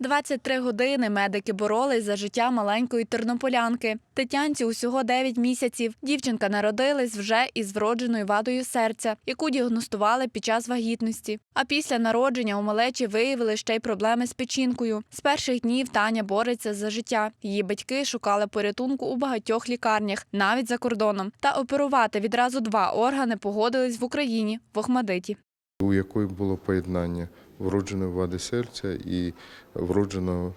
23 години медики боролись за життя маленької тернополянки. Тетянці усього 9 місяців. Дівчинка народилась вже із вродженою вадою серця, яку діагностували під час вагітності. А після народження у малечі виявили ще й проблеми з печінкою. З перших днів Таня бореться за життя. Її батьки шукали порятунку у багатьох лікарнях, навіть за кордоном. Та оперувати відразу два органи погодились в Україні в Охмадиті. У якої було поєднання вродженої вади серця і вродженого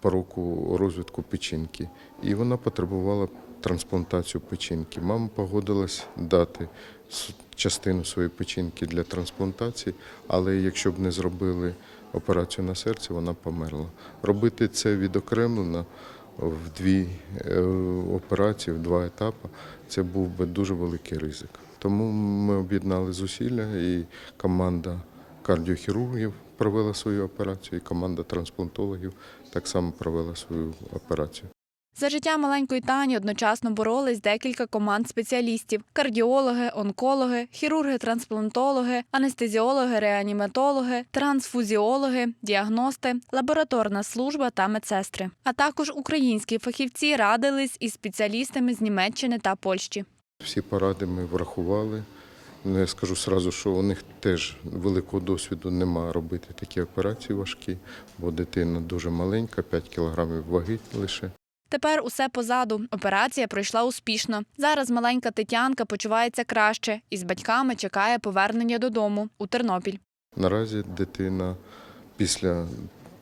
пороку розвитку печінки. І вона потребувала трансплантацію печінки. Мама погодилась дати частину своєї печінки для трансплантації, але якщо б не зробили операцію на серці, вона померла. Робити це відокремлено в дві е, операції, в два етапи, це був би дуже великий ризик. Тому ми об'єднали зусилля, і команда кардіохірургів провела свою операцію, і команда трансплантологів так само провела свою операцію. За життя маленької Тані одночасно боролись декілька команд спеціалістів: кардіологи, онкологи, хірурги-трансплантологи, анестезіологи, реаніматологи, трансфузіологи, діагности, лабораторна служба та медсестри. А також українські фахівці радились із спеціалістами з Німеччини та Польщі. Всі поради ми врахували. Ну, Я скажу сразу, що у них теж великого досвіду немає робити такі операції важкі, бо дитина дуже маленька, 5 кілограмів ваги лише. Тепер усе позаду. Операція пройшла успішно. Зараз маленька Тетянка почувається краще і з батьками чекає повернення додому у Тернопіль. Наразі дитина після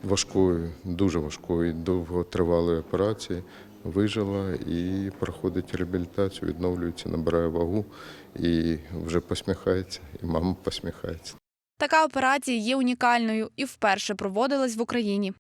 важкої, дуже важкої, довготривалої операції вижила і проходить реабілітацію, відновлюється, набирає вагу і вже посміхається, і мама посміхається. Така операція є унікальною і вперше проводилась в Україні.